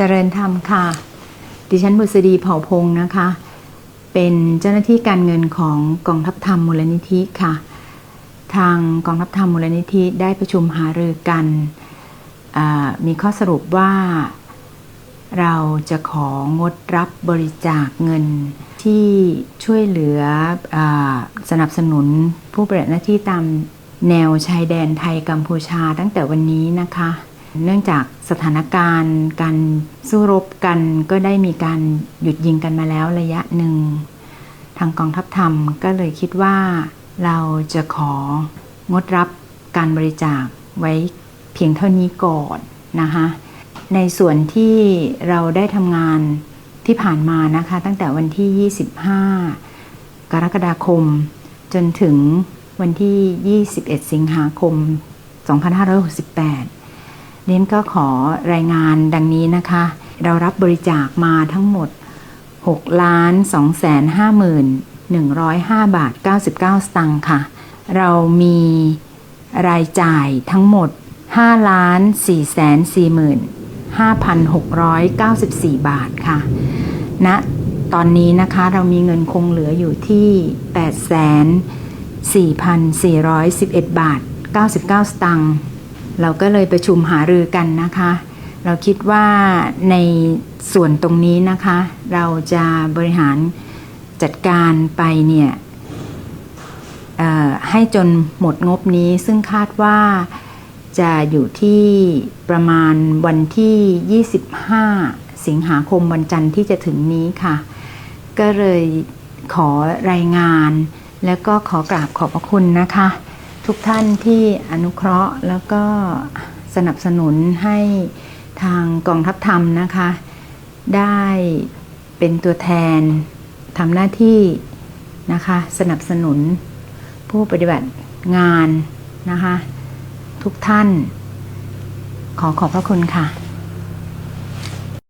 เจริญธรรมค่ะ ดิฉันบุษดีเผ่าพงศ์นะคะ เป็นเจ้าหน้าที่การเงินของกองทัพธรรมมูลนิธิค่ะ ทางกองทัพธรรมมูลนิธิได้ประชุมหารือกัน มีข้อสรุปว่า เราจะของดรับบริจาคเงินที่ช่วยเหลืออสนับสนุนผู้ปฏิบัติหน้าที่ตามแนวชายแดนไทยกัมพูชาตั้งแต่วันนี้นะคะ เนื่องจากสถานการณ์ การสู้รบกันก็ได้มีการหยุดยิงกันมาแล้วระยะหนึ่ง ทางกองทัพธรรมก็เลยคิดว่า เราจะของดรับการบริจาคไว้เพียงเท่านี้ก่อนนะคะในส่วนที่เราได้ทำงานที่ผ่านมานะคะ ตั้งแต่วันที่ 25 กรกฎาคม จนถึงวันที่ 21 สิงหาคม 2568 เน้นก็ขอรายงานดังนี้นะคะ เรารับบริจาคมาทั้งหมด 6 ล้าน2แสน5หมื่น105 บาท 99 สตังค์ค่ะ เรามีรายจ่ายทั้งหมด 5 ล้าน4แสน4หมื่น5,694 บาทค่ะณตอนนี้นะคะเรามีเงินคงเหลืออยู่ที่8แสน4,411 บาท 99 สตังค์ เราก็เลยประชุมหารือกันนะคะ เราคิดว่าในส่วนตรงนี้นะคะ เราจะบริหารจัดการไปเนี่ยให้จนหมดงบนี้ซึ่งคาดว่าจะอยู่ที่ประมาณวันที่ 25 สิงหาคมวันจันทร์ที่จะถึงนี้ค่ะ ก็เลยขอรายงาน แล้วก็ขอกราบขอบพระคุณนะคะ ทุกท่านที่อนุเคราะห์แล้วก็สนับสนุนให้ทางกองทัพธรรมนะคะ ได้เป็นตัวแทนทำหน้าที่นะคะ สนับสนุนผู้ปฏิบัติงานนะคะ ทุกท่าน ขอขอบพระคุณค่ะ